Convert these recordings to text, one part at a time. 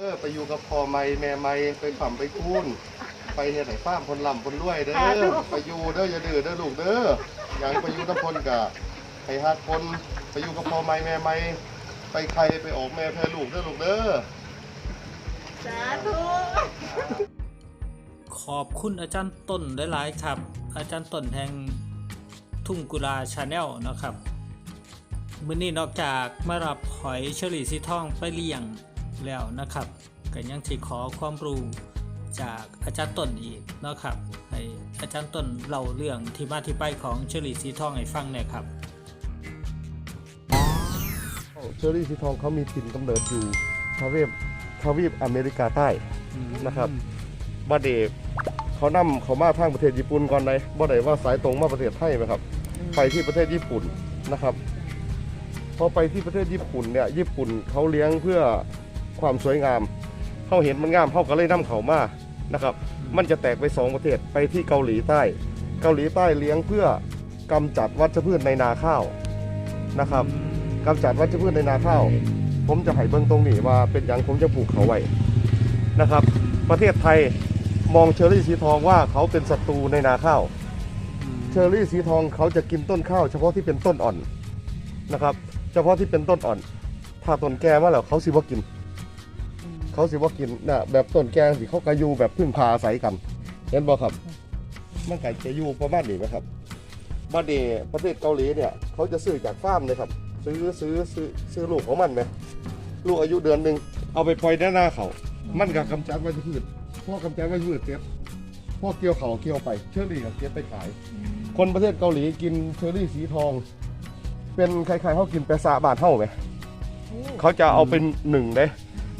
เออไปอยู่กับพ่อไม่แม่ไม่ไปปั่มไปคูนไปเฮ็ดไหนฟ้าร์มคนลำคนรวยเด้อไปอยู่เด้ออย่าดื้อเด้อลูกเด้ออย่างไปอยู่น้ำพลกะให้ฮักคนไปอยู่กับพ่อไม่แม่ไม่ไปใครไปออกแม่แพ้ลูกเด้อลูกเด้อสาธุขอบคุณอาจารย์ต้นหลายๆครับ อาจารย์ต้นแห่งทุ่งกุลาชาแนลนะครับมื้อนี้นอกจากมารับหอยเชอรี่สีทองไปเลี้ยง แล้วนะครับก็ยังที่ขอความรู้จากอาจารย์ต้นอีกนะครับให้อาจารย์ต้นเล่าเรื่องที่มาที่ไปของเชอรี่สีทองให้ฟังหน่อยครับเชอรี่สีทองเขามีถิ่นกำเนิดอยู่ทวีปทวีปอเมริกาใต้นะครับบาเดบเขานำเขามาทางประเทศญี่ปุ่นก่อนเลยบ่ได้ว่าสายตรงมาประเทศไทยไหมครับ ไปที่ประเทศญี่ปุ่นนะครับ พอไปที่ประเทศญี่ปุ่นเนี่ยญี่ปุ่นเขาเลี้ยงเพื่อ ความสวยงามเขาเห็นมันงามเขาก็เลยนำเขามานะครับ มันจะแตกไปสองประเทศไปที่เกาหลีใต้ เกาหลีใต้เลี้ยงเพื่อกำจัดวัชพืชในนาข้าวนะครับกำจัดวัชพืชในนาข้าว ผมจะให้เบื้องตรงนี้ว่าเป็นอย่างผมจะปลูกเขาไว้นะครับ ประเทศไทยมองเชอร์รี่สีทองว่าเขาเป็นศัตรูในนาข้าวเชอร์รี่สีทองเขาจะกินต้นข้าว เฉพาะที่เป็นต้นอ่อนนะครับ เฉพาะที่เป็นต้นอ่อน ถ้าต้นแก่มาแล้วเขาสิว่ากิน เขาสิว่ากินนะแบบต้นแก่สิเขากระยูแบบพึ่งพาอาศัยกัน เห็นบ่ครับ มันไก่จะอยู่ประมาณนี้ไหมครับบ้านเดประเทศเกาหลีเนี่ยเขาจะซื้อจากฟาร์มเลยครับ ซื้อซื้อซื้อซื้อลูกของมันไหมลูกอายุเดือนหนึ่งเอาไปปล่อยด้านหน้าเขา มันก็กำจัดวัชพืชพ่อกำจัดวัชพืชเสร็จพ่อเกี่ยวเขาเกี่ยวไปเชอรี่กับเก็บไปขาย คนประเทศเกาหลีกินเชอรี่สีทอง เป็นใครๆเขากินแปะซาบานเท่าไหมเขาจะเอาเป็นหนึ่งเด้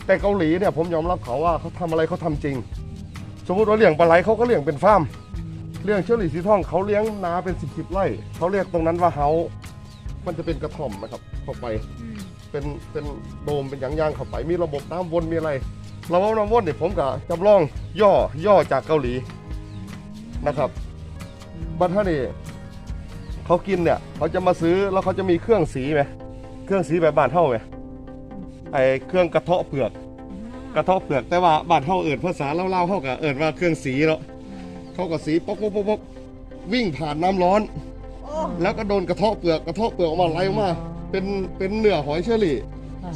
แต่เกาหลีเนี่ยผมยอมรับเขาว่าเขาทำอะไรเขาทำจริง สมมติว่าเลี้ยงปลาไหลเขาก็เลี้ยงเป็นฟาร์มเลี้ยงเชอรี่สีทองเขาเลี้ยงนาเป็นสิบสิบไร่เขาเรียกตรงนั้นว่าเฮามันจะเป็นกระท่อมนะครับเข้าไปเป็นเป็นโดมเป็นยางยางเข้าไปมีระบบน้ำวนมีอะไรระบบน้ำวนเนี่ยผมกับจำลองย่อย่อจากเกาหลีนะครับบัตรนี่เขากินเนี่ยเขาจะมาซื้อแล้วเขาจะมีเครื่องสีไหมเครื่องสีแบบบ้านเท่าไหม ไอเครื่องกระเทาะเปลือก กระเทาะเปลือกแต่ว่าบ้านเท่าเอิญภาษาเล่าๆเท่ากับเอิญว่าเครื่องสีเนาะเขากับสีป๊อกป๊อกป๊อกป๊อกวิ่งผ่านน้ำร้อนโอ้แล้วก็โดนกระเทาะเปลือกกระเทาะเปลือกออกมาไหลออกมา เป็นเป็นเนื้อหอยเชอรี่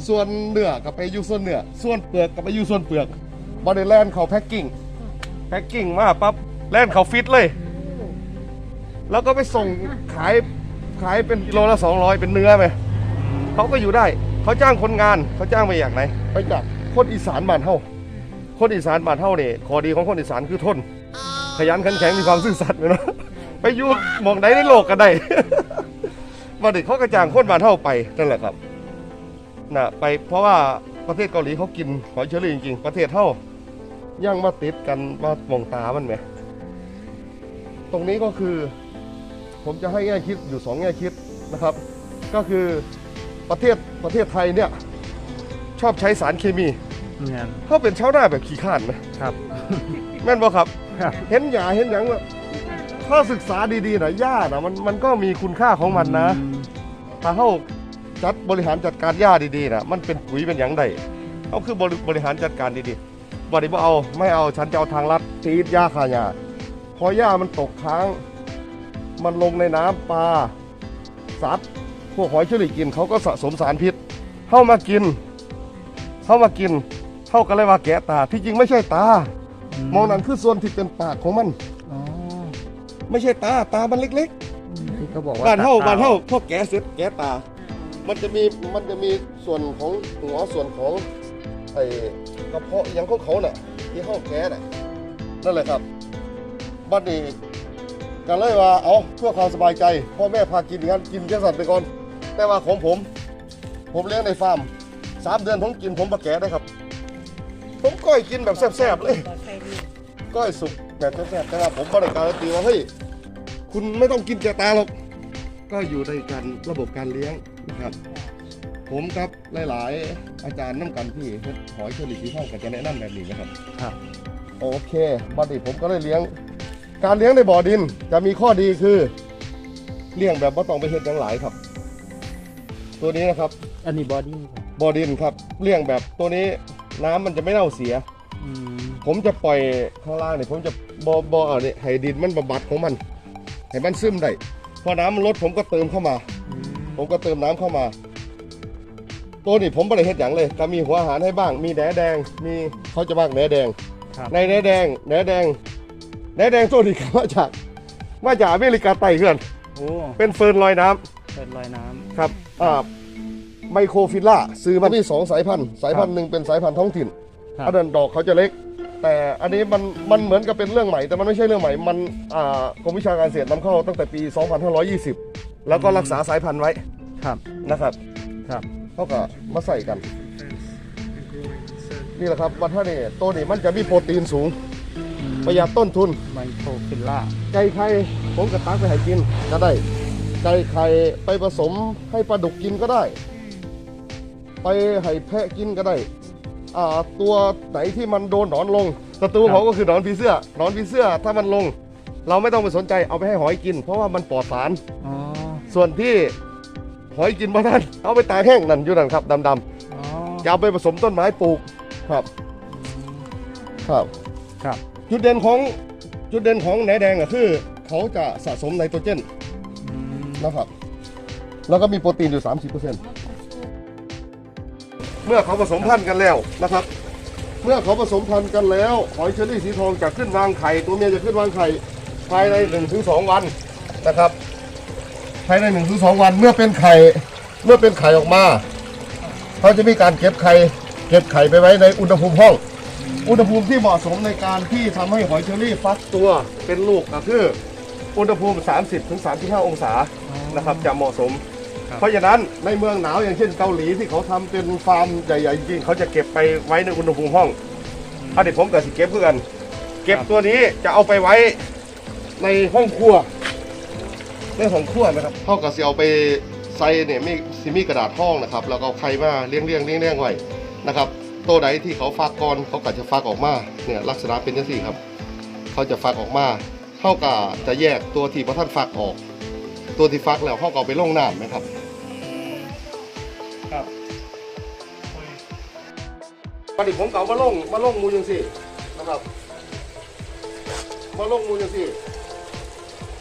ส่วนเนื้อกับไปอยู่ส่วนเนื้อส่วนเปลือกกับไปอยู่ส่วนเปลือกบริแลนเขาแพ็กกิ้งแพ็กกิ้งมาปั๊บแลนเขาฟิตเลย แล้วก็ไปส่งขายขายเป็นกิโลละ200เป็นเนื้อไปเขาก็อยู่ได้ เขาจ้างคนงานเขาจ้างไปอย่างไหนไปจากคนอีสานบ้านเฮาคนอีสานบ้านเฮาเนี่ยข้อดีของคนอีสานคือทน ขยันขันแข็งมีความซื่อสัตย์เนาะไปอยู่หมองใดในโลกก็ได้มาเด็กเขากระจ่างคนบ้านเฮาไปนั่นแหละครับนะไปเพราะว่าประเทศเกาหลีเขากินหอยเชอรี่จริงๆประเทศเฮายังมาติดกันมามองตามันไหมตรงนี้ก็คือ ผมจะให้แง่คิดอยู่สองแง่คิดนะครับ ก็คือ ประเทศประเทศไทยเนี่ยชอบใช้สารเคมีงานเขาเป็นชาวนาแบบขี้ข้านไหมครับ แม่นบ่ครับ ครับ เห็นหยาเห็นหยังว่าถ้าศึกษาดีๆนะหญ้านะมันมันก็มีคุณค่าของมันนะ ถ้าเขาจัดบริหารจัดการหญ้าดีๆนะมันเป็นปุ๋ยเป็นหยังไดเขาคือบริบริหารจัดการดีๆบริบ่เอาไม่เอาฉันจะเอาทางลัดฉีดหญ้าคาหญ้าพอหญ้ามันตกค้าง มันลงในน้ำปลาสัตว์ พวกหอยเชอรี่กินเขาก็สะสมสารพิษเข้ามากินเข้ามากินเข้ากันเลยว่าแกะตาที่จริงไม่ใช่ตา มองนั่นคือส่วนที่เป็นปากของมันอ๋อไม่ใช่ตาตามันเล็กที่เขาบอกๆว่าบ้านเท่าตบ้านเท่าพวกแกะเสร็จแกะตา มันจะมีมันจะมีส่วนของหัวส่วนของไอ้กระเพาะอหยังของเขาน่ะ ที่เข้าแกะน่ะนั่นแหละครับบ้านนี้กันเลยว่าเอาเพื่อความสบายใจพ่อแม่พากินงั้นกินแค่สัตว์ไปก่อน แต่ว่าของผม ผมเลี้ยงในฟาร์มสามเดือนผมกินผมปลาแกะได้ครับ ผมก้อยกินแบบแซ่บๆเลยปลอดภัยดีก้อยสุกแบบแซ่บๆแต่ว่าผมบริการันตีว่าเฮ้ยคุณไม่ต้องกินแกะตาหรอกก็อยู่ในการระบบการเลี้ยงนะครับ ผมครับหลาย ๆ อาจารย์น้ำกันที่เฮ็ดหอยเชอรี่สีทองก็จะแนะนำแบบนี้นะครับครับโอเคบัดนี้ผมก็เลยเลี้ยง การเลี้ยงในบ่อดินจะมีข้อดีคือเลี้ยงแบบไม่ต้องไปเฮ็ดอย่างหลายครับ ตัวนี้นะครับอันนี้บอดี้ครับบ่อดินครับเลี้ยงแบบตัวนี้น้ำมันจะไม่เน่าเสีย อืมผมจะปล่อยข้างล่างเนี่ยผมจะบอบอเอาเนี่ยให้ดินมันบำบัดของมันให้มันซึมได้พอน้ำมันลดผมก็เติมเข้ามา อืมผมก็เติมน้ำเข้ามา ตัวนี้ผมบริเฮ็ดอย่างเลยก็มีหัวอาหารให้บ้าง มีแหนแดง มีเขาจะบ้างแหนแดง ครับในแหนแดงแหนแดงแหนแดงตัวนี้ก็มาจากมาจากอเมริกาใต้เพื่อน โอ้เป็นเฟิร์นลอยน้ำ เป็นรอยน้ครับอ่าไมโครฟิลล่าซื้อมามีสองสายพันธุ์สายพันธุ์หนึ่งเป็นสายพันธุ์ท้องถิ่นำครับอันนั้นดอกเขาจะเล็ก แต่อันนี้มันมันเหมือนกับเป็นเรื่องใหม่ แต่มันไม่ใช่เรื่องใหม่มันอ่ากรมวิชาการเกษตรนำเข้าตั้งแต่ปี 2520 แล้วก็รักษาสายพันธุ์ไว้ครับนะครับครับเขาก็มาใส่กัน นี่แหละครับวันท่านี่ตัวนี้มันจะมีโปรตีนสูง ประหยัดต้นทุนไมโครฟิลล่าไก่ไข่ผมกระตักไปให้กินก็ได้ ไก่ไข่ไปผสมให้ปลาดุกกินก็ได้ ไปให้แพะกินก็ได้อ่าตัวไหนที่มันโดนหนอนลงศัตรูเขาก็คือหนอนผีเสื้อหนอนผีเสื้อถ้ามันลง เราไม่ต้องไปสนใจเอาไปให้หอยกิน เพราะว่ามันปลอดสาร อ๋อส่วนที่หอยกินมาท่านเอาไปตากแห้งนั่นอยู่นั่นครับดำอ๋อๆจะเอาไปผสมต้นไม้ปลูกครับ ครับ ครับ จุดเด่นของจุดเด่นของแหนแดงอะคือ เขาจะสะสมไนโตรเจนอืม นะครับ แล้วก็มีโปรตีนอยู่ 30%เมื่อเขาผสมพันธุ์กันแล้วนะครับ เมื่อเขาผสมพันธุ์กันแล้วหอยเชอรี่สีทองจะขึ้นวางไข่ตัวเมียจะขึ้นวางไข่ภายใน1-2วันนะครับภายใน1-2วันเมื่อเป็นไข่เมื่อเป็นไข่ออกมาเขาจะมีการเก็บไข่เก็บไข่ไปไว้ในอุณหภูมิห้อง อุณหภูมิที่เหมาะสมในการที่ทำให้หอยเชอรี่ฟักตัวเป็นลูกก็คืออุณหภูมิ 30-35 องศา นะครับจะเหมาะสมเพราะฉะนั้นในเมืองหนาวอย่างเช่นเกาหลีที่เขาทำเป็นฟาร์มใหญ่ๆจริงๆเขาจะเก็บไปไว้ในอุณหภูมิห้องอันนี้ผมกับสิเก็บเพื่อกัน เก็บตัวนี้จะเอาไปไว้ในห้องครัวในห้องครัวนะครับเท่ากับสิเอาไปใส่เนี่ยมีสิมีกระดาษห้องนะครับแล้วก็เอาไข่มาเลี้ยงเลี้ยงเลี้ยงเลี้ยงไว้นะครับตัวใดที่เขาฟักก่อนเขาก็จะฟักออกมาเนี่ยลักษณะเป็นจังซี่ครับ เขาจะฟักออกมาเท่ากับจะแยกตัวที่พระท่านฟักออก ตัวที่ฟักแล้วเขาก็เอาไปลงน้ำนะครับ ครับปฏิผมเก่ามาลงมาลงมูยังสินะครับมาลงมูยังสิ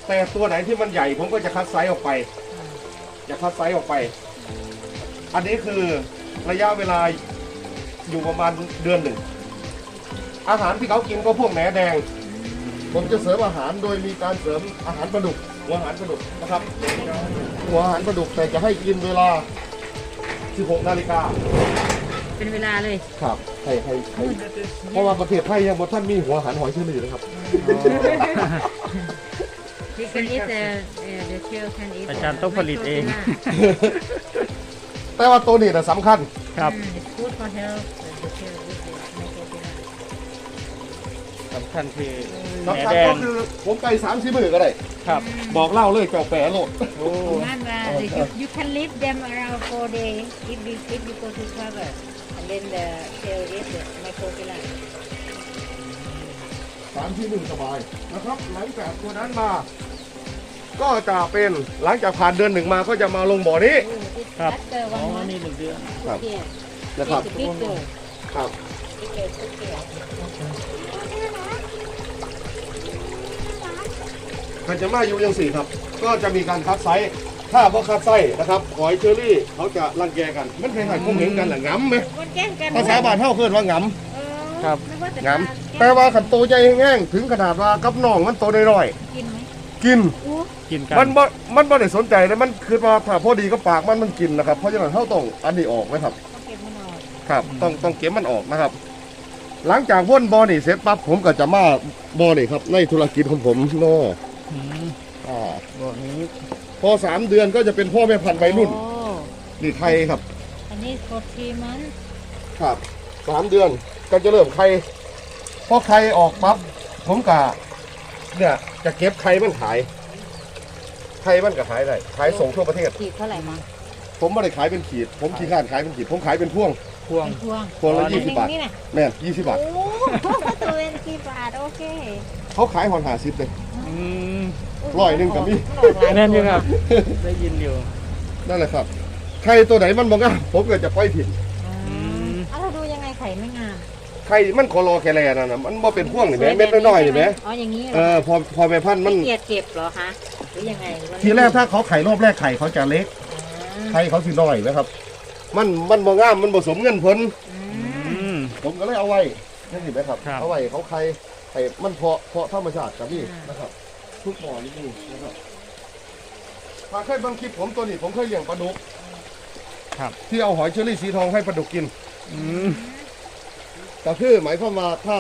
แต่ตัวไหนที่มันใหญ่ผมก็จะคัดไซส์ออกไป จะคัดไซส์ออกไป อันนี้คือระยะเวลาอยู่ประมาณเดือนหนึ่ง อาหารที่เขากินก็พวกแหนแดง ผมจะเสริมอาหารโดยมีการเสริมอาหารปลาดุก หัวอาหารปลาดุกนะครับ หัวอาหารปลาดุกแต่จะให้กินเวลา 16 นาฬิกาเป็นเวลาเลยครับให้ให้ให้เพราะว่าประเทศไทยยังบ่ท่านมีหัวอาหารหอยเชอรี่นะครับ You can eat the uh, the shell can eat อาจารย์ต้องผลิตเอง แต่ว่าตัวนี้นะสำคัญ ครับ It's good for health สำคัญคือแหนสำคัญแดก็งคือผมไก่สามสิบมือก็ได้ ครับ บอกเล่าเลยเจ้าแปรโลดโอ้ Remember, you, you can leave them around four days if you if you go to cover, and then the shell is the microfilament. สามที่หนึ่งสบายนะครับ หลังจากตัวนั้นมา ก็จะเป็นหลังจากผ่านเดือนหนึ่งมาก็จะมาลงบ่อนี้ Oh, it's ครับ after อ๋อ one month. นี่หนึ่งเดือนครับ Here, นะครับ it's bigger, ครับ bigger, bigger. มันจะมาอยู่ยังสี่ครับ ก็จะมีการคัดไซส์ถ้าพอคัดไซส์นะครับหอยเชอรี่เขาจะรังแกกัน มันคล้ายๆคงเห็นกันแหละง้ำไหมคนแกล้งกันภาษาบ้านเท่าเคินว่าง้เออครับ นึกว่าแต่ำง้ปลาำแต่ว่าขันโตใหญ่แห้งๆถึงขนาดว่ากับน้องมันโตน้อยกินไหมๆกิน อู้กินกันมันบ่มันบ่ได้สนใจเลยมันคือว่าถ้าพอดีก็ปากมันมันกินนะครับ เพราะฉะนั้นเท่าต้องอันนี้ออกไหมครับต้องเก็บมันออกครับ ต้องต้องเก็บมันออกนะครับ หลังจากว่นบอนี่เสร็จปั๊บผมก็จะมาบอนี่ครับในธุรกิจของผมเนาะ อืมอ่าบ่อนี้พอสามเดือนก็จะเป็นพ่อแม่พันธุ์วัยรุ่นโอ้นี่ไทยครับ อันนี้ for three months ครับสามเดือนก็จะเริ่มไข่พอไข่ออกปั๊บผมกะเนี่ยจะเก็บไข่มันขายไข่มันก็ขายได้ขายส่งทั่วประเทศ ขีดเท่าไหร่มาผมไม่ได้ขายเป็นขีด ผมขี้ข้านขายเป็นขีด ผมขายเป็นพ่วงพ่วง เป็นพวงพวงละอ๋อยี่สิบบาท นี่นะแม่นยี่สิบบาท โอ้ทเวนกี่บาท โอเค เขาขายหอนหาซิบเลย อืมร้อยหนึ่งกับมีแน่นอยู่ครับ ได้ยินอยู่นั่นแหละครับไข่ตัวไหนมันบอกว่าผมก็จะปล่อยถิ่นอืมเอาเราดูยังไงไข่ไม่งามไข่มันคอรอแคแลนั่นน่ะมันบ่เป็นพ่วงนี่แหมเม็ดน้อยๆนี่แหมอ๋ออย่างนี้เหรเอออพอพอแม่พันธุ์มันเกียดเก็บเหรอคะหรือยังไงวันนี้ทีแรกถ้าเขาไข่รอบแรกไข่เขาจะเล็กอ๋อไข่เขาสิน้อยนะครับ มันมันบ่งามมันบ่สมเงินเพิ่นอืมอืม ผมก็เลยเอาไว้นี่เห็นไหมครับครับ เอาไว้เขาไข่ไข่มันเพาะเพาะธรรมชาติกับนี่นะครับ ทุกบ่อนี่นี่นะครับถ้าเคยเบางคลิปผมตัวนี้ผมเคยเลี้ยงปลาดุกครับ ที่เอาหอยเชอรี่สีทองให้ปลาดุกกินอืมก็คือหมายความว่าถ้า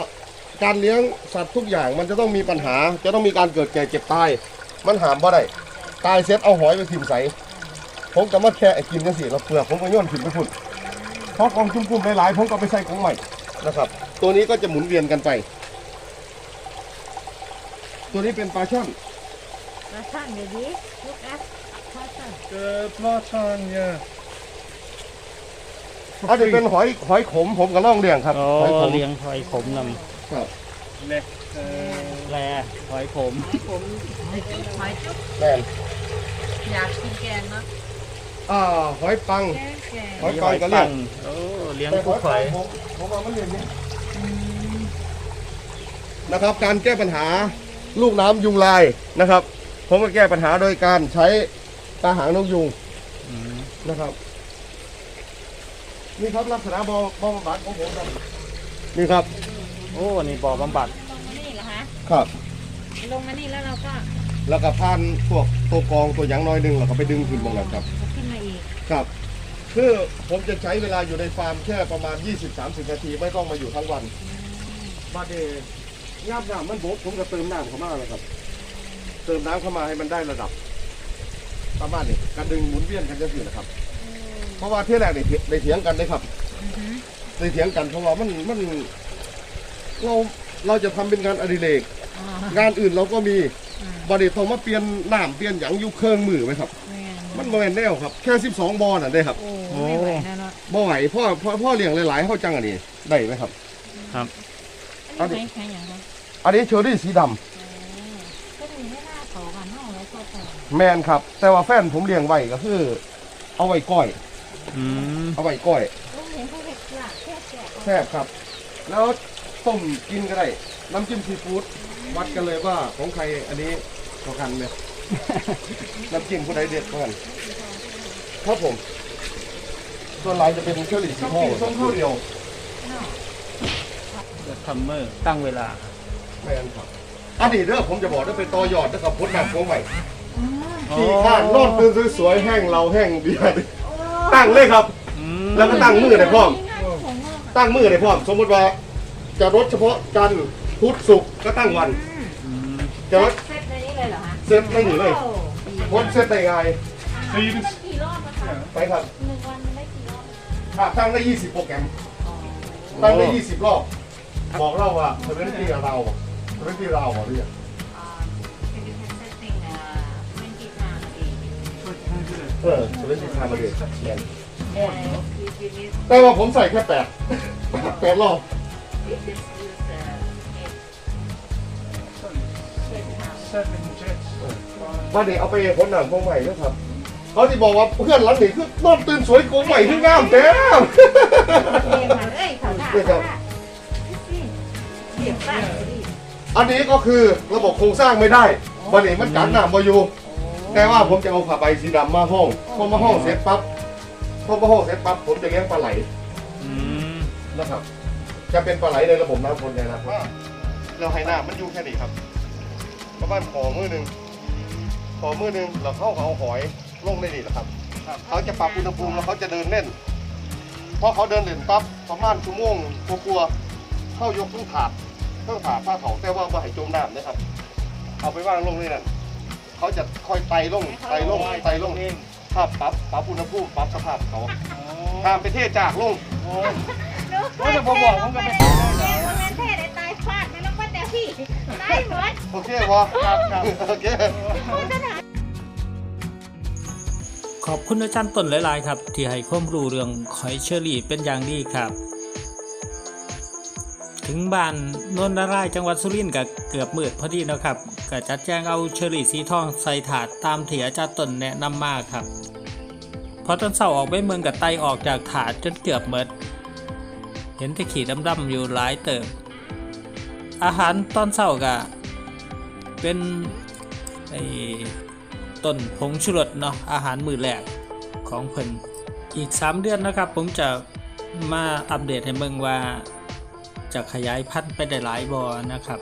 การเลี้ยงสัตว์ทุกอย่างมันจะต้องมีปัญหา จะต้องมีการเกิดแก่เจ็บตาย มันหามบ่ได้ตายเสร็จเอาหอยไปทิ่มใส่ผมก็มาแค่ไอ้กินกันสิเราเปลือกผมก็โย่นถิ่มไปพุ่นเพราะกองจุ่มๆหลายๆผมก็ไปใส่กองใหม่นะครับ ตัวนี้ก็จะหมุนเวียนกันไป ตัวนี้เป็นปลาช่อนมาท่านเดี๋ยวดิลูกอัพท่านท่าน The Platan, yeah. อันนี้เป็นหอยหอยขมผมก็ล่องเลี้ยงครับโอ้หอยขมเลี้ยงหอยขมนครับ Lek, uh, ำแลหอยขม ผมหอยจุ๊บหอยจุ๊บแม่นอยากกินแกงเนาะอ่าหอยปัง แกงแกงหอยปังก็เลี้ยง โอ้เลี้ยงแต่หทุอกยหปัองยผมผมเอามันเลี้ยงนี่นะครับ การแก้ปัญหา ลูกน้ำยุงลายนะครับ ผมก็แก้ปัญหาโดยการใช้ตาหางนกยุงอืมนะครับ นี่ครับลักษณะบอบอบำบัดของผมครับนี่ครับโอ้นี่บ่อบำบัดลงมานี่เหรอคะครับ ลงมานี่แล้วเราก็แล้วก็พันพวกตัวกรองตัวหยังน้อยหนึงแล้วก็ไปดึงขึ้นมาแล้วครับ เอาขึ้นมาอีกครับคือผมจะใช้เวลาอยู่ในฟาร์มแค่ประมาณ 20-30 นาที ไม่ต้องมาอยู่ทั้งวันบาเด งาบน้ำมันบกผมก็เติมน้ำเข้ามาเลยครับ เติมน้ำเข้ามาให้มันได้ระดับ ประมาณนี้การดึงหมุนเวียนกันจะสินะครับ เพราะว่าที่แรกเนี่ยได้เถียงกันเลยครับอือหือได้เถียงกันเพราะว่ามันมันเราเราจะทำเป็นงานอดิเรกอ๋องานอื่นเราก็มีอืมบาเดต้องมาเปลี่ยนน้ำเปลี่ยนหยังอยู่เครื่องมือไหมครับแม่นมันโมเมนแนวครับ แค่12บอลน่ะได้ครับโอ้ไม่ไหวนะเนาะบ่ไหวพ่อพ่อพ่อเลี้ยงหลายๆเขาจังอันนี้ได้ไหมครับอันนี้ใช้อย่างไร อันนี้เชอรี่สีดำก็มีไม่น่าขอกันนอกแล้วก็แต่แมนครับ แต่ว่าแฟนผมเลี้ยงไว้ก็คือ เอาไว้ก้อย อืมเอาไว้ก้อยลูกเห็นเขาเห็ดกลากแค่แกะแซ่บครับ แล้วต้มกินก็ได้ น้ำจิ้มซีฟู้ดวัดกันเลยว่าของใครอันนี้ต่อกันเลย น้ำจิ้มผู้ใดเด็ดกว่ากันครับผมส่วนหลายจะเป็นเชอรี่สีทองส้มข้าวเดียวทัมเมอร์ตั้งเวลา แมนครับอันนี้เด้อผมจะบอกว่าเป็นต่อยอดนะครับพุทธนาของใหม่ที่ข้างนอนตื่นสวยๆแห้งเราแห้งเบียร์ตั้งเลยครับอืมแล้วก็ตั้งมือในพร้อม ตั้งมือในพร้อม สมมติว่า จะรถเฉพาะจันทร์พุธศุกร์ก็ตั้งวันอืมจะรถเซตในนี้เลยเหรอคะเซตไม่หนีเลยโอ้ดีพ้นเซตได้ไง so you can กี่รอบนะคะไปครับหนึ่งวันมันได้กี่รอบถ้าตั้งได้20โปรแกรมอ๋อตั้งได้20รอบ บอกเราว่าเทเวนตี้เรา เทเวนตี้เราเรียกอ่า can you can setting uh twenty times a day เออเทเวนตี้ทามาเรียก and you you need แต่ว่าผมใส่แค่แปดแปดรอบ you just use uh eight eight times seven jets. วันนี้เอาไปพ้นหนังพวงใหม่ด้วยครับเขาที่บอกว่าเพื่อนหลังนี่คือนอนตื่นสวยโกงใหม่ที่งามแท้เรียนมาเอ้ยเขาด่าเขาด่าเสียบปากดิ อันนี้ก็คือระบบโครงสร้างไม่ได้วันนี้มันกันหนามมาอยู่ แต่ว่าผมจะเอาผ้าใบสีดำมาห้องพอมาห้องเสร็จปั๊บพอมาห้องเสร็จปั๊บผมจะเลี้ยงปลาไหลอืมนะครับ จะเป็นปลาไหลในระบบน้ำวนไงนะครับเราให้น้ำมันอยู่แค่นี้ครับประมาณขอมือหนึ่งขอมือหนึ่งเราเข้าเขาเอาหอยลงได้ดีนะครับ เขาจะปรับอุณหภูมิแล้วเขาจะเดินเล่นพอเขาเดินเล่นปั๊บประมาณชั่วโมงกลัวๆเข้ายกเครื่องถาด เครื่องถาดผ้าเขาแต่ว่าไม่ให้จมน้ำนะครับ เอาไปวางลงนี่นั่นเขาจะค่อยไต่ลงไต่ลงไต่ลงถ้าปรับปรับอุณหภูมิปรับสภาพเขาห้ามไปเทจากลงว่าแต่ผมบอกผมก็ไม่เรียนว่าแม่เท่ได้ตายฟาดไม่ต้องว่าแต่พี่ตายหมดโอเคพอครับครับโอเคขอบคุณอาจารย์ต้นหลาย ๆ ครับ ที่ให้ความรู้เรื่องหอยเชอรี่เป็นอย่างดีครับ ถึงบ้านโนนนารายจังหวัดสุรินทร์ก็เกือบมืดพอดีนะครับก็จัดแจงเอาเชอรี่สีทองใส่ถาดตามที่อาจาต้นแนะนำมาครับพอตอนเสาร์ออกไปเมืองกับไตออกจากถาดจนเกือบหมดเห็นที่ขีดดำๆอยู่หลายเติบอาหารตอนเช้าก็เป็นไอ้ต้นผงชูรสเนาะอาหารมือแรกของเพิ่นอีก 3 เดือนนะครับ ผมจะมาอัปเดตให้เบิ่งว่า จะขยายพันธุ์ไปได้หลายบอนะครับ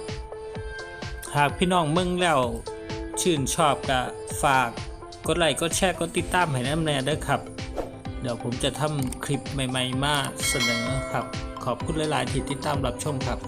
หากพี่น้องเมืองแล้วชื่นชอบก็ฝากกดไลค์กดแชร์กดติดตามให้น้ำแน่ด้อครับ เดี๋ยวผมจะทำคลิปใหม่ ๆ มาเสนอครับ ขอบคุณหลาย ๆ ที่ติดตามรับชมครับ